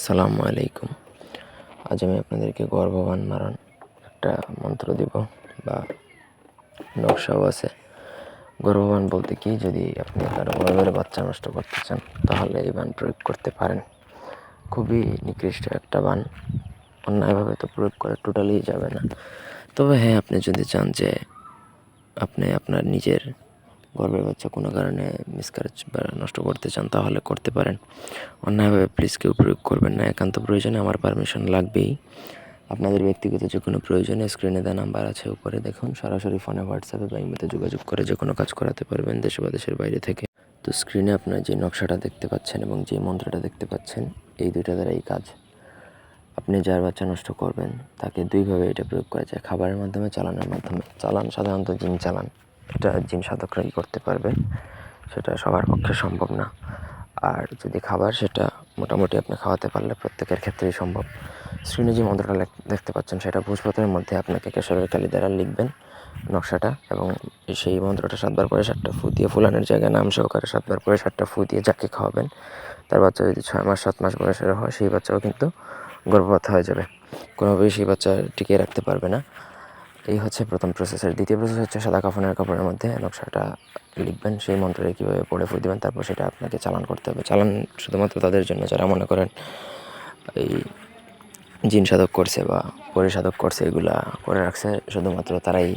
সালামু আলাইকুম। আজ আমি আপনাদেরকে গর্ভবান মারণ একটা মন্ত্র দিব বা নকশাও আছে। গর্ভবান বলতে কি, যদি আপনি কারও গর্ভের বাচ্চা নষ্ট করতে চান, তাহলে এই বান প্রয়োগ করতে পারেন। খুবই নিকৃষ্ট একটা বান। অন্যায়ভাবে তো প্রয়োগ করা টোটালি যাবে না। তবে হ্যাঁ আপনি যদি চান যে আপনি আপনার নিজের গর্ভের বাচ্চা কোনো কারণে মিসকারেজ বা নষ্ট করতে চান, তাহলে করতে পারেন। অন্যায়ভাবে প্লিজ কেউ প্রয়োগ করবেন না, একান্ত প্রয়োজনে আমার পারমিশন লাগবেই। আপনাদের ব্যক্তিগত যে কোনো প্রয়োজনে স্ক্রিনে দেওয়া নাম্বার আছে উপরে দেখুন, সরাসরি ফোনে হোয়াটসঅ্যাপে বা ইমেতে যোগাযোগ করে যে কোনো কাজ করাতে পারবেন দেশে বা দেশের বাইরে থেকে। তো স্ক্রিনে আপনার যে নকশাটা দেখতে পাচ্ছেন এবং যে মন্ত্রটা দেখতে পাচ্ছেন, এই দুইটা দ্বারা এই কাজ। আপনি যার বাচ্চা নষ্ট করবেন, তাকে দুইভাবে এটা প্রয়োগ করা যায়। খাবারের মাধ্যমে, চালানোর মাধ্যমে, চালান, সাধারণত জিন চালান। এটা জিন সাধকরাই করতে পারবে, সেটা সবার পক্ষে সম্ভব না। আর যদি খাবার, সেটা মোটামুটি আপনি খাওয়াতে পারলে প্রত্যেকের ক্ষেত্রেই সম্ভব। স্ক্রিনে যে মন্ত্রটা দেখতে পাচ্ছেন, সেটা ভোজপত্রের মধ্যে আপনাকে কেশরের কালি দ্বারা লিখবেন নকশাটা এবং সেই মন্ত্রটা সাতবার করে সাতটা ফু দিয়ে, ফুলানের জায়গায় নাম সহকারে সাতবার করে সাতটা ফু দিয়ে যাকে খাওয়াবেন, তার বাচ্চা যদি ছয় মাস, সাত মাস বয়সের হয়, সেই বাচ্চাও কিন্তু গর্ভপাত হয়ে যাবে। কোনোভাবেই সেই বাচ্চা টিকিয়ে রাখতে পারবে না। এই হচ্ছে প্রথম প্রসেসের দ্বিতীয় প্রসেস হচ্ছে সাদা কাফনের কাপড়ের মধ্যে। নকশাটা লিখবেন, সেই মন্ত্রে কীভাবে পড়ে ফুল দেবেন, তারপর সেটা আপনাকে চালান করতে হবে। চালান শুধুমাত্র তাদের জন্য, যারা মনে করেন এই জিন সাধক করছে বা পরিসাধক করছে, এগুলা করে রাখছে, শুধুমাত্র তারাই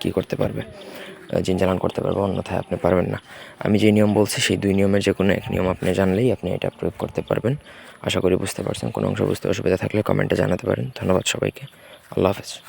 কি করতে পারবে? জিন চালান করতে পারবে, অন্যথায় আপনি পারবেন না। আমি যে নিয়ম বলছি, সেই দুই নিয়মের যে কোনো এক নিয়ম আপনি জানলেই আপনি এটা প্রয়োগ করতে পারবেন। আশা করি বুঝতে পারছেন, কোনো অংশ বুঝতে অসুবিধা থাকলে কমেন্টে জানাতে পারেন। ধন্যবাদ সবাইকে। আল্লাহ হাফেজ।